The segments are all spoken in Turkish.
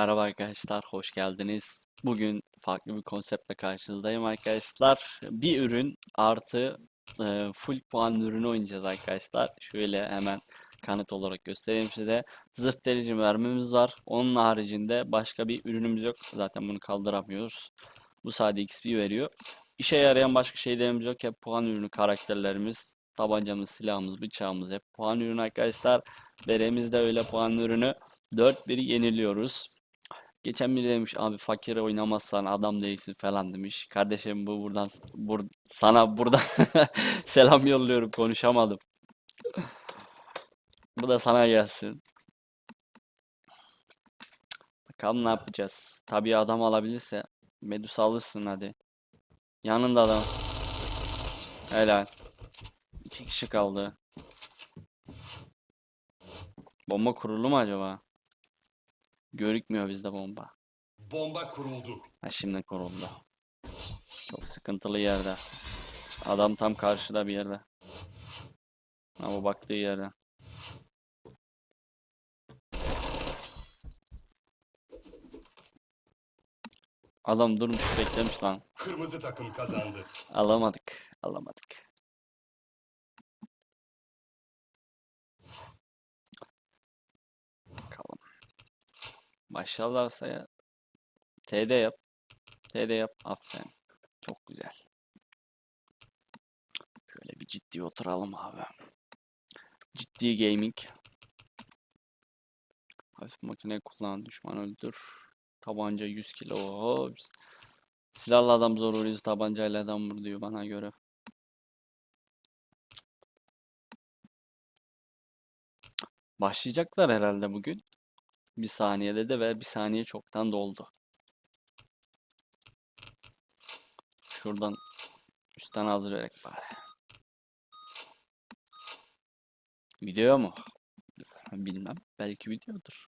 Merhaba arkadaşlar, hoş geldiniz. Bugün farklı bir konseptle karşınızdayım arkadaşlar. Bir ürün artı e, full puan ürünü oynayacağız arkadaşlar. Şöyle hemen kanıt olarak göstereyim size. Zırt delici mermimiz var. Onun haricinde başka bir ürünümüz yok. Zaten bunu kaldıramıyoruz. Bu sadece XP veriyor. İşe yarayan başka şeylerimiz yok. Hep puan ürünü karakterlerimiz, tabancamız, silahımız, bıçağımız hep puan ürünü arkadaşlar. Beremiz de öyle puan ürünü. 4-1 yeniliyoruz. Geçen biri demiş abi fakir oynamazsan adam değilsin falan demiş. Kardeşim bu buradan bur sana buradan selam yolluyorum konuşamadım. Bu da sana gelsin. Bakalım ne yapacağız. Tabii adam alabilirse Medusa alırsın hadi. Yanında adam. Helal. İki kişi kaldı. Bomba kurulu mu acaba? Görükmüyor bizde bomba. Bomba kuruldu. Ha şimdi kuruldu. Çok sıkıntılı yerde. Adam tam karşıda bir yerde. Ha bu baktığı yerde. Adam durmuş beklemiş lan. Kırmızı takım kazandı. Alamadık. Alamadık. Başlarlarsa ya. TD yap. TD yap. Aferin. Çok güzel. Şöyle bir ciddi oturalım abi. Ciddi gaming. Hafif makine kullan. Düşman öldür. Tabanca 100 kilo. Oho. Silahlı adam zor vuruyoruz. Tabancayla adam vur diyor bana göre. Başlayacaklar herhalde bugün. Bir saniyede de ve bir saniye çoktan doldu. Şuradan üstten hazır verek bari. Video mu? Bilmem. Belki videodur.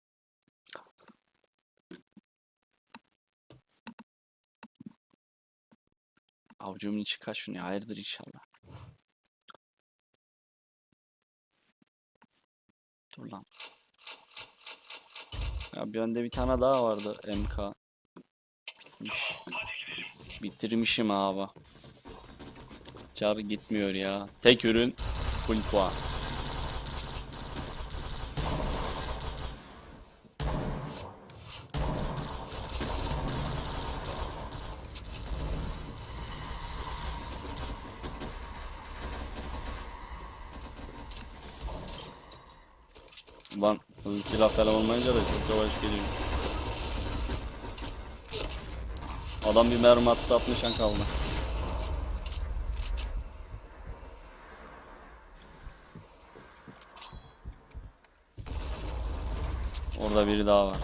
Avucumun içi kaşınıyor. Hayırdır inşallah. Dur lan. Ya bir önde bir tane daha vardı MK. Bitmiş. Bitirmişim abi. Çar gitmiyor ya. Tek ürün full puan. Ulan hızlı silah falan olmayınca da çok yavaş geliyor. Adam bir mermi attı 60 an kaldı. Orada biri daha var.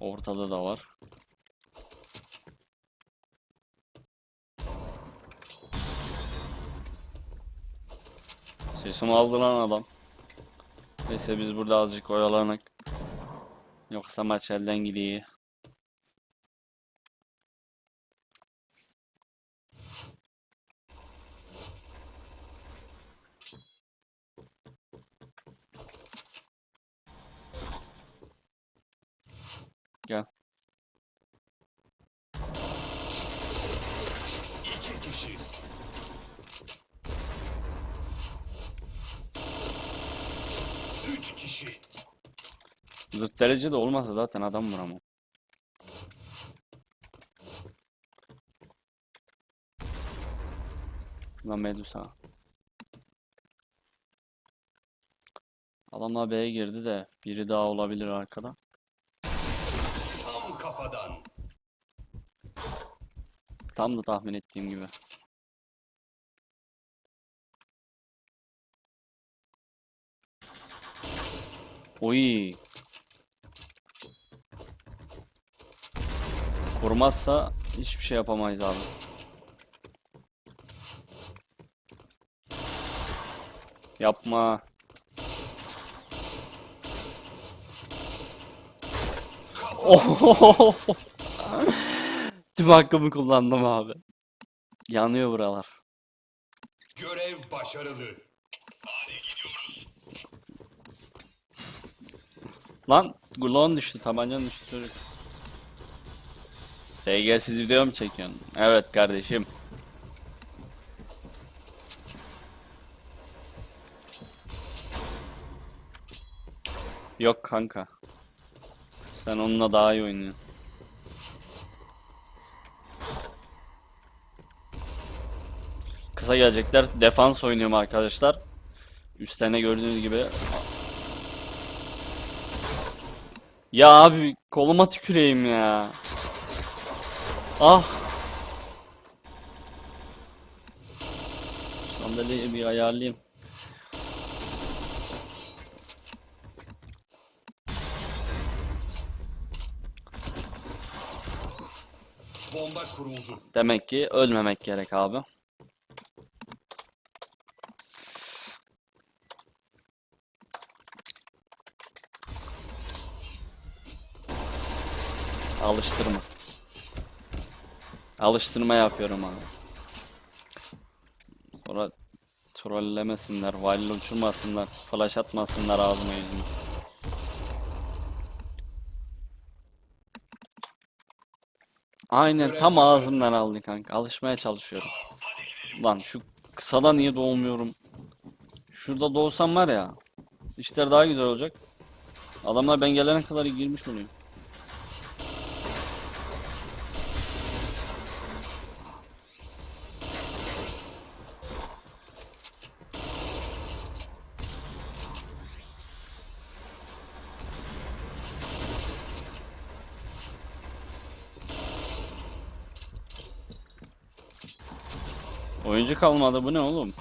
Ortada da var. Sesimi aldı lan adam. Neyse biz burada azıcık oyalanık. Yoksa maç elden gidiyor. Gel. İki kişi. Üç kişi. Zırt derece de olmasa zaten adam vuramam. Lan Medusa. Adamlar B'ye girdi de biri daha olabilir arkada. Tam kafadan. Tam da tahmin ettiğim gibi. Oy. Kurmazsa hiçbir şey yapamayız abi. Yapma. Oh! Tüm hakkımı kullandım abi. Yanıyor buralar. Görev başarılı. Lan Glon düştü, tabancan düştü çocuk. SG'siz video mu çekiyorsun? Evet kardeşim. Yok kanka. Sen onunla daha iyi oynuyorsun. Kısa gelecekler. Defans oynuyorum arkadaşlar. Üstlerine gördüğünüz gibi. Ya abi koluma tüküreyim ya. Ah. Sandalyeyi bir ayarlayayım. Bomba kuruldu. Demek ki ölmemek gerek abi. Alıştırma. Alıştırma yapıyorum abi. Sonra trollemesinler, while uçurmasınlar, flash atmasınlar ağzıma yüzüme. Aynen tam ağzımdan aldı kanka. Alışmaya çalışıyorum. Lan şu kısada niye doğmuyorum? Şurada doğsam var ya. işler daha güzel olacak. Adamlar ben gelene kadar girmiş oluyor. Oyuncu kalmadı bu ne oğlum?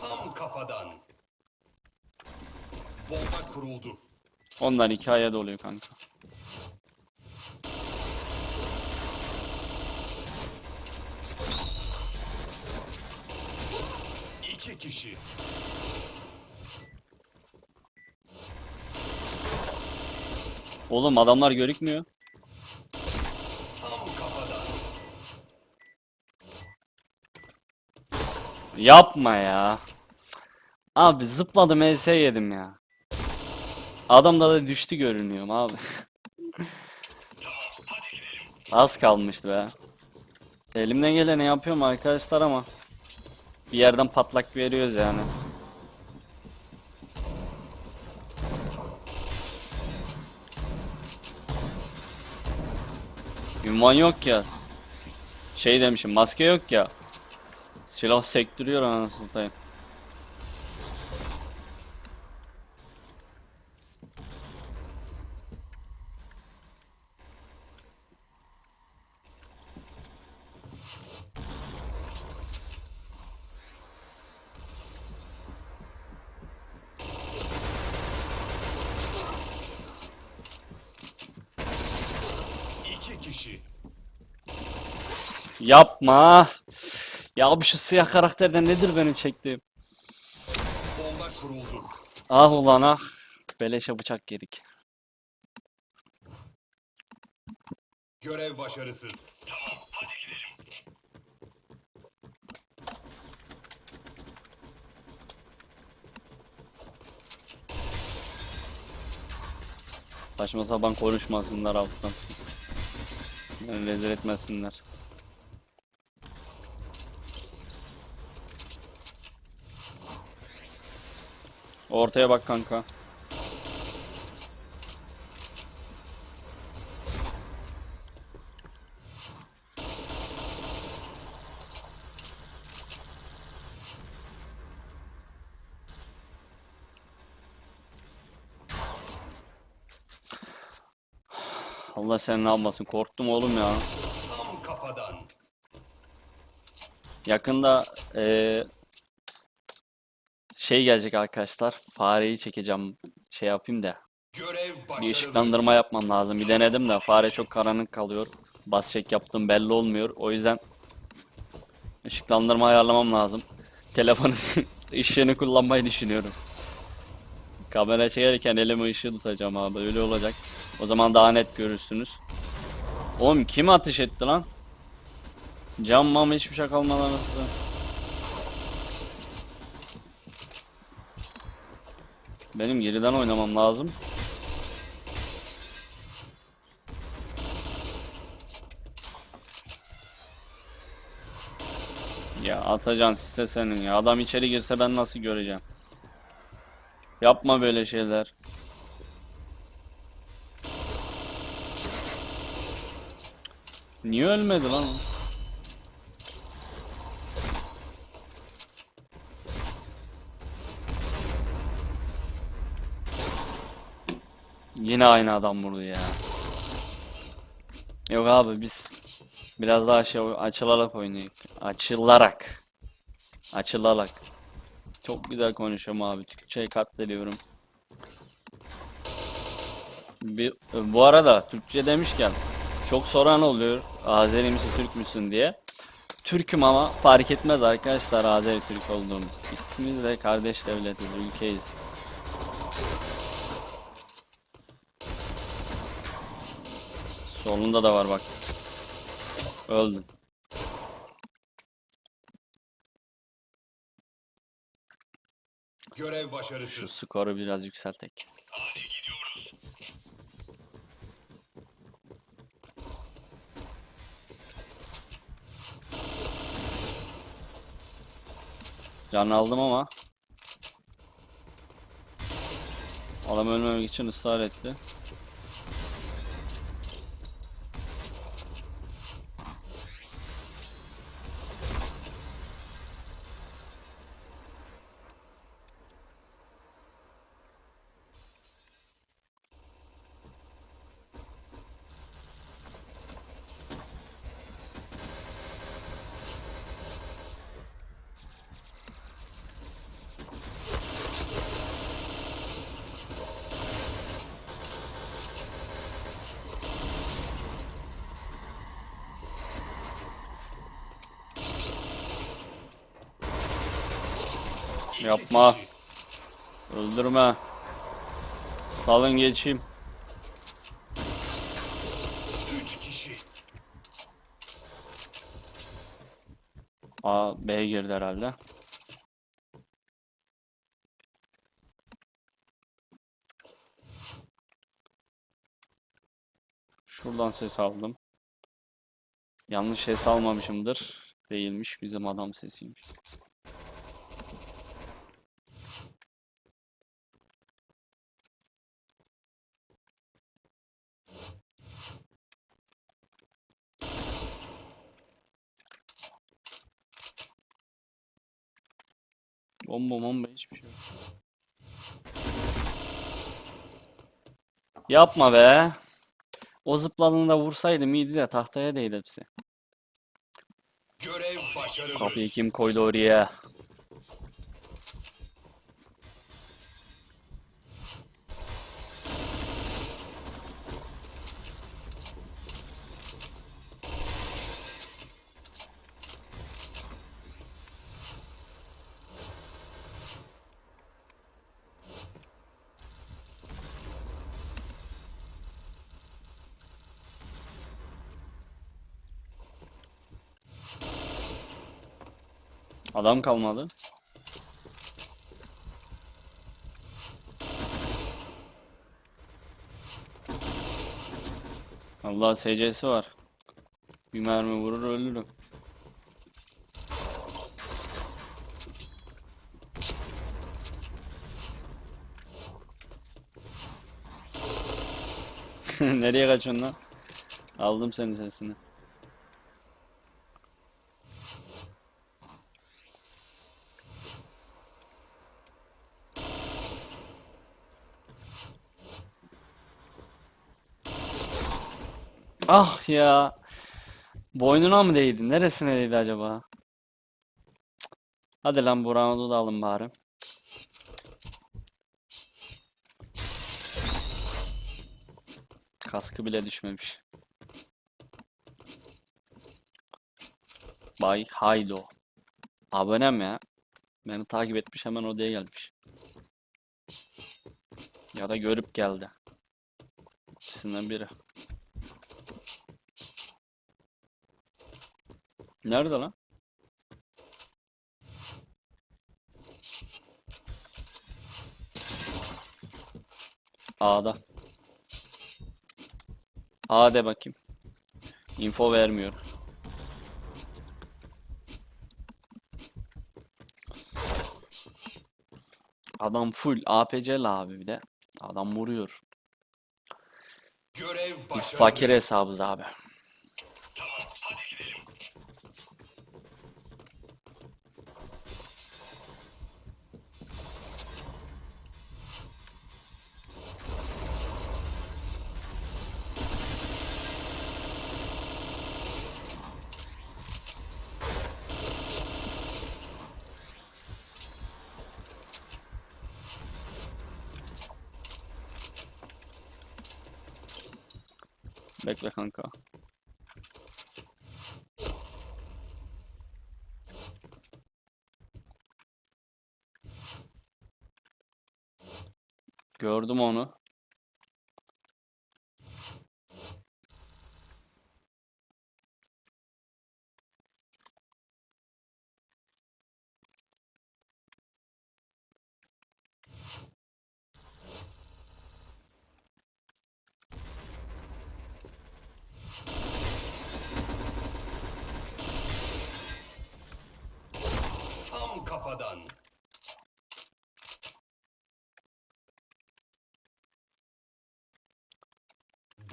Tam kafadan. Bomba kuruldu. Onlar hikaye doluyor kanka. İki kişi. Oğlum adamlar görükmüyor. Yapma ya. Abi zıpladım ES yedim ya. Adamda da düştü görünüyorum abi. Az kalmıştı be. Elimden geleni yapıyorum arkadaşlar ama bir yerden patlak veriyoruz yani. Ünvan yok ya. Şey demişim maske yok ya. Silah sektiriyor anasını satayım. İki kişi. Yapma. Ya abi şu siyah karakterden nedir benim çektiğim? Bomba kuruldu. Ah ulan ah. Beleşe bıçak yedik. Görev başarısız. Saçma sapan konuşmasınlar alttan. Beni rezil etmesinler. Ortaya bak kanka. Allah seni ne yapmasın korktum oğlum ya. Tam kafadan. Yakında eee, şey gelecek arkadaşlar. Fareyi çekeceğim. Şey yapayım da. Bir ışıklandırma yapmam lazım. Bir denedim de fare çok karanlık kalıyor. Bas çek yaptığım belli olmuyor. O yüzden ışıklandırma ayarlamam lazım. Telefonun ışığını kullanmayı düşünüyorum. Kamera çekerken elime ışığı tutacağım abi. Öyle olacak. O zaman daha net görürsünüz. Oğlum kim ateş etti lan? Cam mam hiçbir şey kalmadan nasıl? Benim geriden oynamam lazım. Ya Atacan site senin ya. Adam içeri girse ben nasıl göreceğim? Yapma böyle şeyler. Niye ölmedi lan? Yine aynı adam vurdu ya. Yok abi biz biraz daha şey açılarak oynuyoruz. Açılarak. Açılarak. Çok güzel konuşuyorum abi. Türkçeyi katlediyorum. Bir, bu arada Türkçe demişken çok soran oluyor Azeri misin Türk müsün diye. Türk'üm ama fark etmez arkadaşlar Azeri Türk olduğumuz. İkimiz de kardeş devletiz, ülkeyiz. Solunda da var bak. Öldün. Görev Şu başarısız. skoru biraz yükseltek. Can aldım ama adam ölmemek için ısrar etti. Yapma. Öldürme. Salın geçeyim. A, B girdi herhalde. Şuradan ses aldım. Yanlış ses almamışımdır. Değilmiş. Bizim adam sesiymiş. Bomba bomba hiçbir şey yok. Yapma be. O zıpladığında vursaydım iyiydi de tahtaya değdi hepsi. Görev başarılı. Kapıyı kim koydu oraya? Adam kalmadı. Allah SC'si var. Bir mermi vurur ölürüm. Nereye kaçıyorsun lan? Aldım senin sesini. Ah ya. Boynuna mı değdi? Neresine değdi acaba? Hadi lan bu da alın bari. Kaskı bile düşmemiş. Bay Haydo. Abonem ya. Beni takip etmiş hemen odaya gelmiş. Ya da görüp geldi. İkisinden biri. Nerede lan? A'da. A bakayım. Info vermiyor. Adam full APC'li abi bir de. Adam vuruyor. Biz fakir hesabız abi. Bekle kanka. Gördüm onu. Tam kafadan.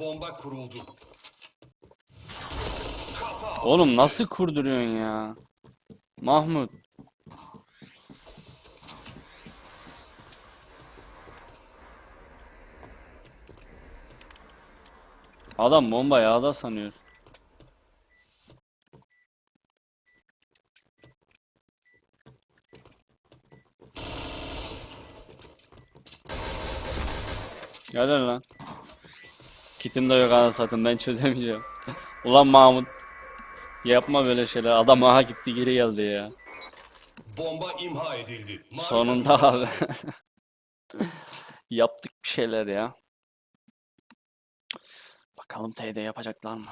Bomba kuruldu. Kafa Oğlum nasıl kurduruyorsun ya? Mahmut. Adam bomba yağda sanıyor. Gel lan. Kitim de yok anasını satayım ben çözemeyeceğim. Ulan Mahmut. Yapma böyle şeyler. Adam aha gitti geri geldi ya. Bomba imha edildi. Mavi Sonunda abi. Yaptık bir şeyler ya. Bakalım TD yapacaklar mı?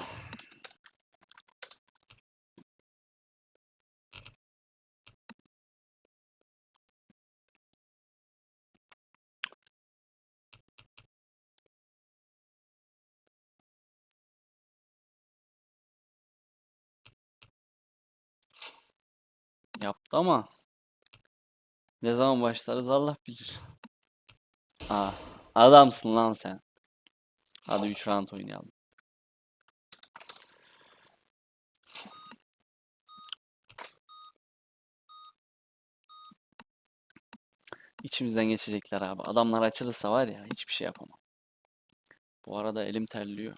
Yaptı ama ne zaman başlarız Allah bilir. Aa, adamsın lan sen. Hadi 3 round oynayalım. İçimizden geçecekler abi. Adamlar açılırsa var ya hiçbir şey yapamam. Bu arada elim terliyor.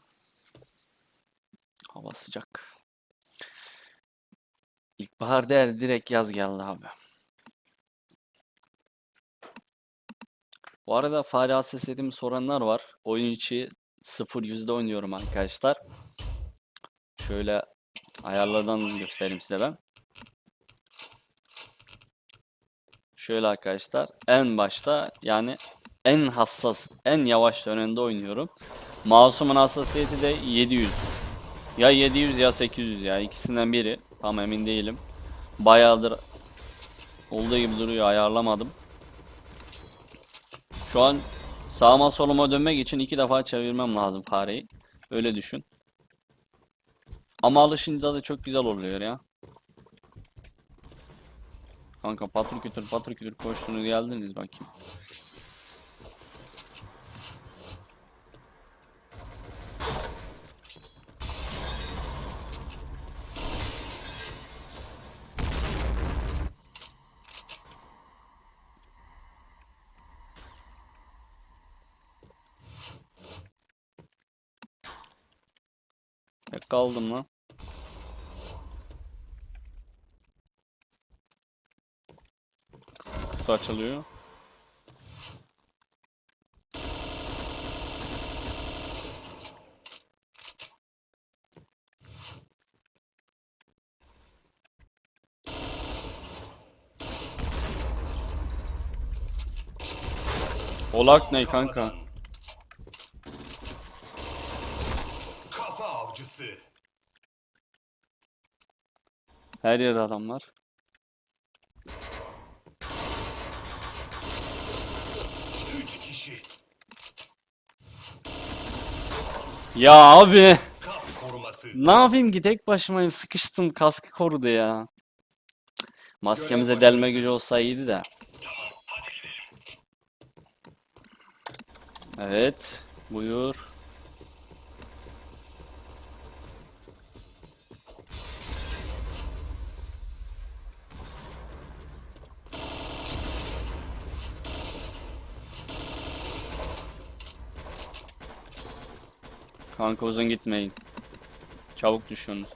Hava sıcak. İlkbahar değil direkt yaz geldi abi. Bu arada fare hassasiyetimi soranlar var. Oyun içi 0 yüzde oynuyorum arkadaşlar. Şöyle ayarlardan göstereyim size ben. Şöyle arkadaşlar en başta yani en hassas en yavaş dönemde oynuyorum. Mouse'umun hassasiyeti de 700. Ya 700 ya 800 ya ikisinden biri. Tam emin değilim. Bayağıdır olduğu gibi duruyor ayarlamadım. Şu an sağıma soluma dönmek için iki defa çevirmem lazım fareyi. Öyle düşün. Ama alışınca da çok güzel oluyor ya. Kanka patır kütür patır kütür koştunuz geldiniz bakayım. Kaldım lan. Kısa açılıyor. Olak ne kanka? Kafadan. Kafa avcısı. Her yerde adamlar. Üç kişi. Ya abi. Koruması. Ne yapayım ki tek başımayım sıkıştım kaskı korudu ya. Maskemize delme gücü olsa iyiydi de. Evet. Buyur. Kanka uzun gitmeyin. Çabuk düşün.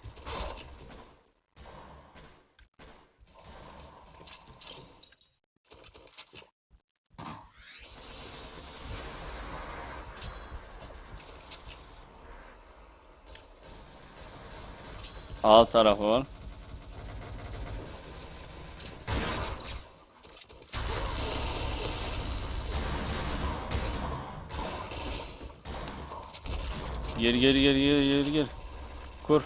Alt tarafı var. Geri geri geri geri geri geri. Kur.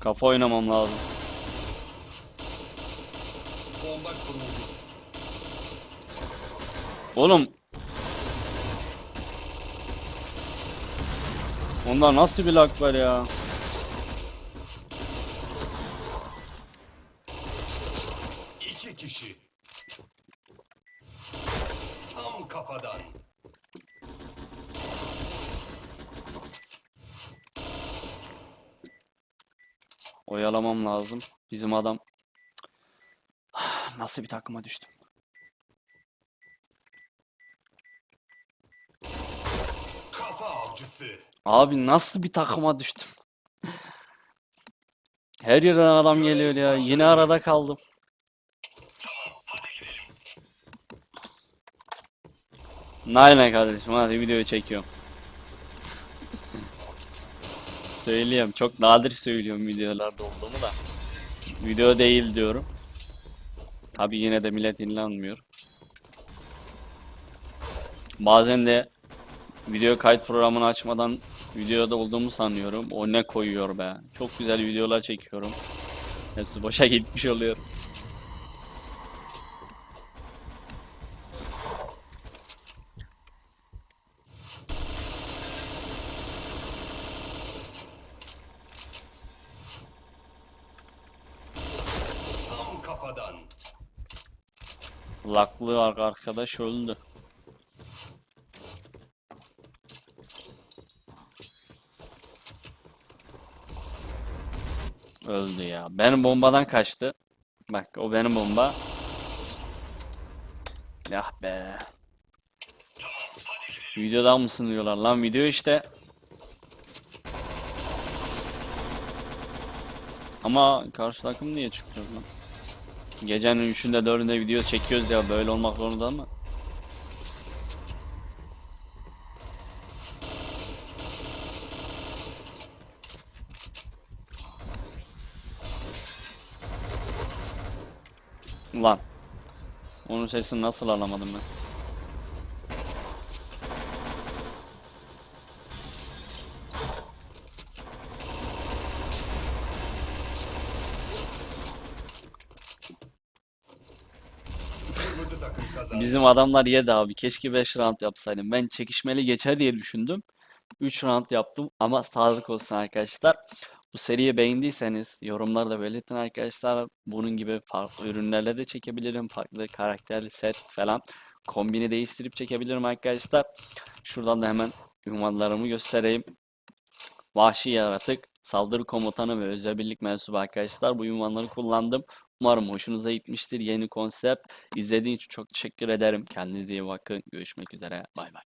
Kafa oynamam lazım. Oğlum. Onda nasıl bir lag var ya? İki kişi. Tam kafadan. Lazım. Bizim adam nasıl bir takıma düştüm? Kafa avcısı. Abi nasıl bir takıma düştüm? Her yerden adam geliyor ya. Yine arada kaldım. Aynen kardeşim hadi videoyu çekiyorum. Söyleyeyim çok nadir söylüyorum videolarda olduğumu da. Video değil diyorum. Tabi yine de millet inanmıyor. Bazen de video kayıt programını açmadan videoda olduğumu sanıyorum. O ne koyuyor be. Çok güzel videolar çekiyorum. Hepsi boşa gitmiş oluyor. Tam kafadan. Laklı arkadaş öldü. Öldü ya. Benim bombadan kaçtı. Bak o benim bomba. Yah be. Videodan mısın diyorlar lan video işte. Ama karşı takım niye çıkıyor lan? Gecenin 3'ünde 4'ünde video çekiyoruz ya böyle olmak zorunda mı? Ulan. Onun sesini nasıl alamadım ben? Bizim adamlar yedi abi. Keşke 5 round yapsaydım. Ben çekişmeli geçer diye düşündüm. 3 round yaptım ama sağlık olsun arkadaşlar. Bu seriyi beğendiyseniz yorumlarda belirtin arkadaşlar. Bunun gibi farklı ürünlerle de çekebilirim. Farklı karakterli set falan. Kombini değiştirip çekebilirim arkadaşlar. Şuradan da hemen ünvanlarımı göstereyim. Vahşi yaratık, saldırı komutanı ve özel birlik mensubu arkadaşlar. Bu ünvanları kullandım. Umarım hoşunuza gitmiştir yeni konsept. İzlediğiniz için çok teşekkür ederim. Kendinize iyi bakın. Görüşmek üzere. Bay bay.